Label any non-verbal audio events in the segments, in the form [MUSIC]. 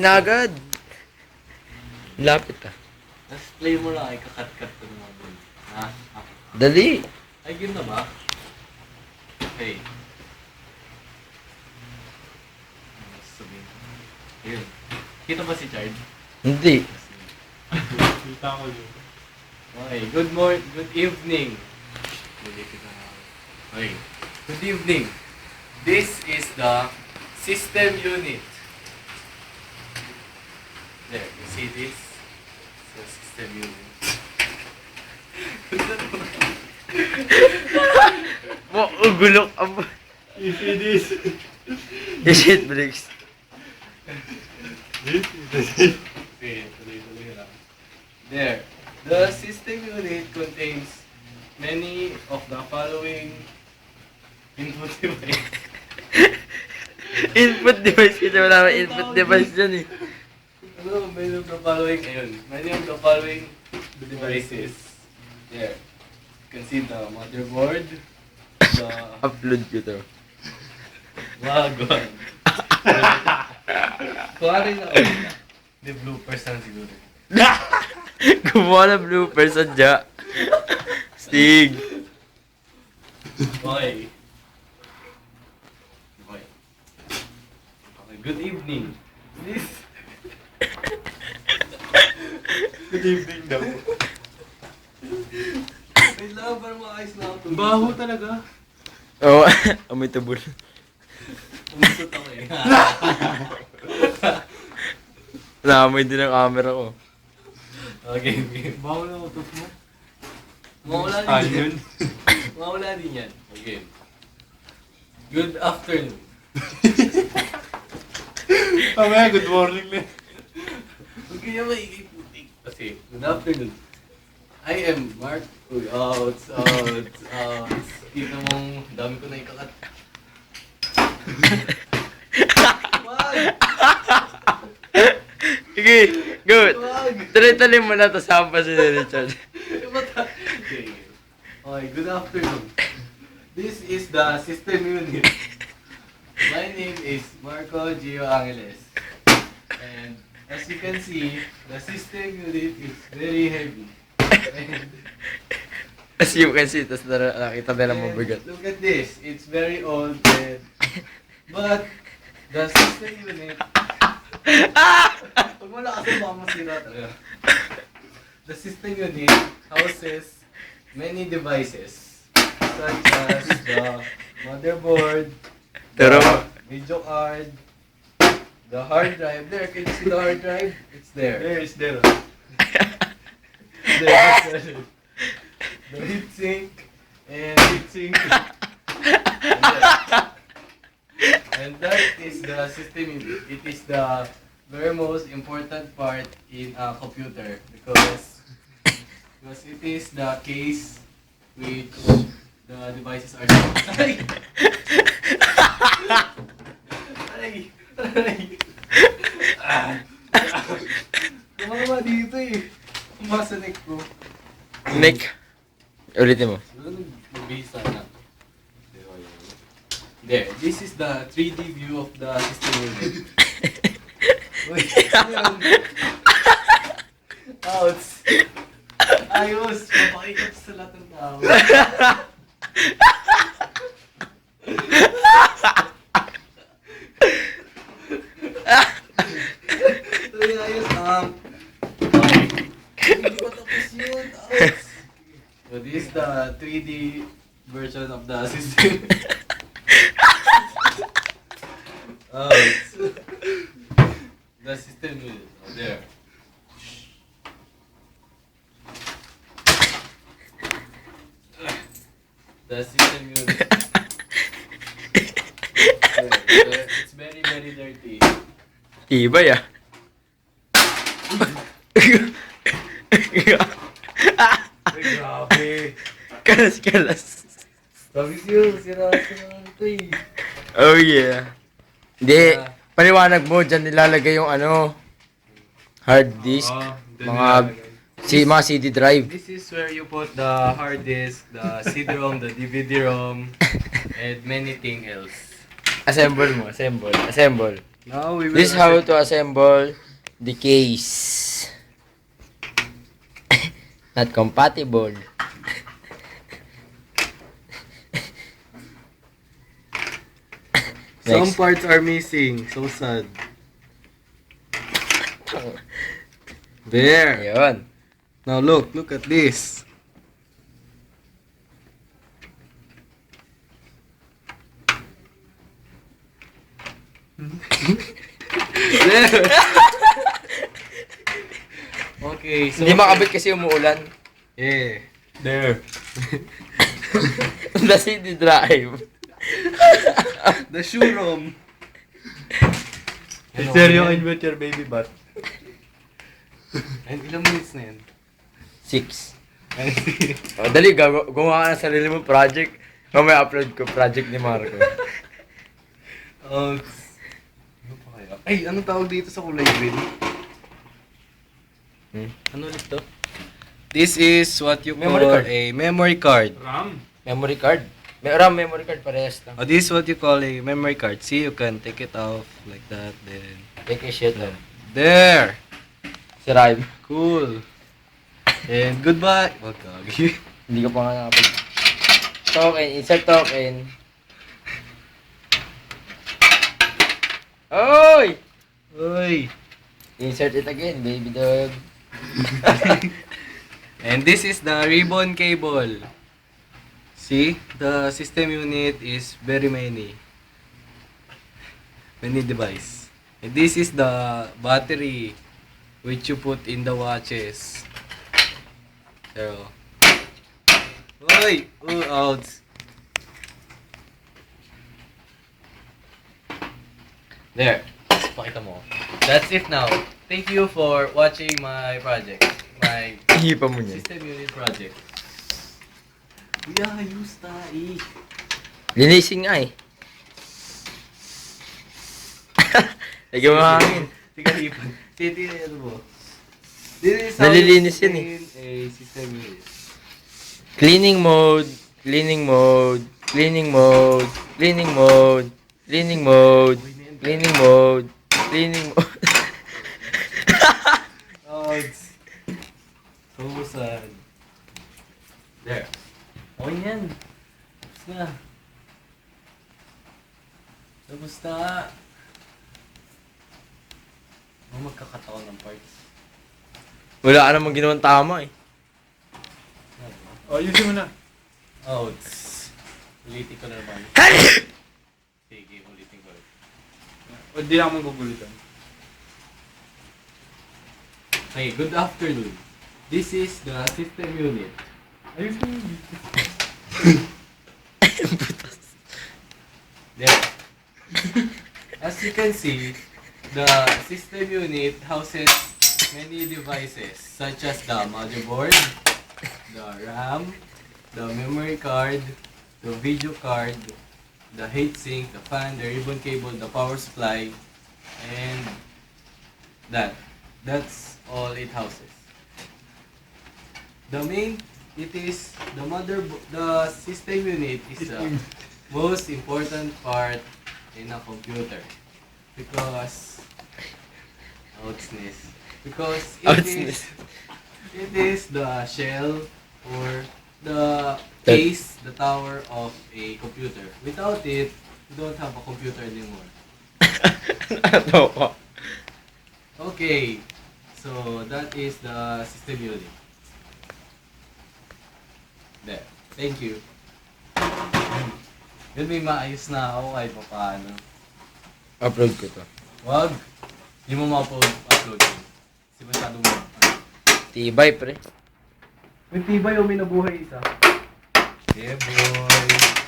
Na agad. Lapit ah. Tapos play mo lang, ay kakat-kat ko naman dun. Ha? Ah. Dali. Ay, yun na ba? Okay. Ayun. Kita ba si Chard? Hindi. Kita ko yun. Okay, good morning, good evening. Okay, good evening. This is the system unit. There, you see this? It's the system unit. Mo, gulok. Abo. You see this? Yung shit bricks. This is the. There. The system unit contains many of the following input device. [LAUGHS] input device kasi wala may input device dyan eh. Many of the following, ayun, of the following devices. There. You can see the motherboard, the [LAUGHS] Upload ko to. wagon. [LAUGHS] Kuwari na, oh, the bloopers lang siguro. [LAUGHS] Gumawa ng bloopers sa dya. Stig. Okay. Okay, good evening. This Good evening daw. Kailangan para maayos na ako. Baho talaga. Oo, oh, [LAUGHS] amoy tabul. Umusot ako eh. [LAUGHS] Naamoy din ang camera ko. okay, okay. Baho na utot mo. Mawala din yan. Mawala din yan. Okay. Good afternoon. Mamaya, good morning na. Huwag kaya maigay Kasi, good afternoon. I am Mark. Uy, outs, outs, outs. Kita mong dami ko na ikakat. Sige, good. Tuloy-tuloy mo na to sampa si Richard. Okay. Okay, good afternoon. This is the system unit. My name is Marco Gio Angeles. And as you can see, the system unit is very heavy. And, [LAUGHS] As you can see, tapos na- nakita nila and mabigat. look at this. It's very old and but the system unit [LAUGHS] mo na kasi baka masira talaga. The system unit houses many devices such as the motherboard, Pero, the video card, the hard drive. There, can you see the hard drive? It's there. There is there. [LAUGHS] There, it is. the heatsink and heatsink. [LAUGHS] and, that, and that is the system. It is the very most important part in a computer because because it is the case which the devices are. [LAUGHS] Aray! Aray! Tumama dito eh. Umasa neck ko. Nick, ulitin mo. Nagbihis na. There, this is the 3D view of the system unit. Uy, ano yun? Outs! Ayos! Mapakikot sa lahat ng tao. [LAUGHS] 3D version of the system. [LAUGHS] oh, it's the system unit. Oh, there. The system unit. It's very, very dirty. Tibay ah. [LAUGHS] Ay, [LAUGHS] grabe. Kalas-kalas. Sabi siyo, sira-sira ito eh. Oh yeah. Hindi, Ah. paliwanag mo, dyan nilalagay yung ano, hard disk, Oo, dun mga, nilalagay. si, mga CD drive. This is where you put the hard disk, the CD-ROM, the DVD-ROM, [LAUGHS] and many thing else. Assemble mo, assemble, assemble. Now we will This is how to assemble the case. [LAUGHS] Not compatible. Some Next. parts are missing. So sad. There. Ayun. Now look, look at this. there. [LAUGHS] okay, so Hindi makabit kasi umuulan. Yeah. There. [LAUGHS] The CD drive. [LAUGHS] The shoe room. Si Seryo invent your baby butt. And ilang minutes na yan? Six. [LAUGHS] O, dali, gawa, gumawa ka ng sarili mo project. Mamaya upload ko project ni Marco. [LAUGHS] Oh, ano pa kaya? Ay, anong tawag dito sa kulay green? Hmm? Ano ulit to? This is what you Memory call card. a memory card. Ram. Memory card. RAM memory card parehas lang. Oh, this is what you call a memory card. See, you can take it off like that, then... Take a shit off. There! Si Rhyme. Cool. And goodbye. Wag gagi. [LAUGHS] Hindi ko pa nga nakapag... Token. Insert token. Oy! Uy! Insert it again, baby dog. [LAUGHS] And this is the ribbon cable. See, the system unit is very many. Many device. And this is the battery which you put in the watches. So, Oy! Oh, out. There. Pakita mo. That's it now. Thank you for watching my project. My Ihipa mo niya. System unit project. Kuya, ayos eh. Linisin nga eh. [LAUGHS] Lagyan mo hangin. Tiga ipan. Titi, ano mo? Nalilinis yan eh. unit. Cleaning mode, cleaning mode, cleaning mode, cleaning mode, cleaning mode, cleaning mode, cleaning mode. Outs. So sad. There. Okay yan. Tapos na. Tapos na. Oh, magkakataon ng parts. Wala ka namang ginawang tama eh. O, ayusin mo na. Outs. Ulitin ko na naman. Sige, ulitin ko. O, di lang magugulitan. Okay, good afternoon. This is the system unit. Ayusin mo. There. As you can see, the system unit houses many devices such as the motherboard, the RAM, the memory card, the video card, the heatsink, the fan, the ribbon cable, the power supply, and that. That's all it houses. The main, it is the mother, the system unit is the most important part in a computer. Because outsness. Because it is Outsness. it is the shell or the case the tower of a computer. Without it you don't have a computer anymore. [LAUGHS] Okay so that is the system unit there thank you yun may maayos na ako kahit pa paano Upload ko to. Wag. Hindi mo ma-upload upload yun. Kasi masyadong ano. Tibay pre. May tibay o may nabuhay isa. Yeah, boy.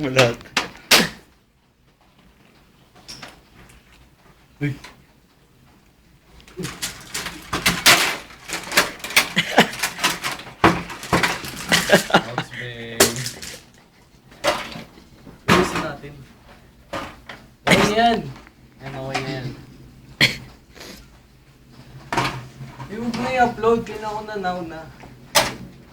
mo lahat. Uy. House bang. Natin. Okay na yan. Yan, okay na yan. Yung play upload, kailangan ko na now na.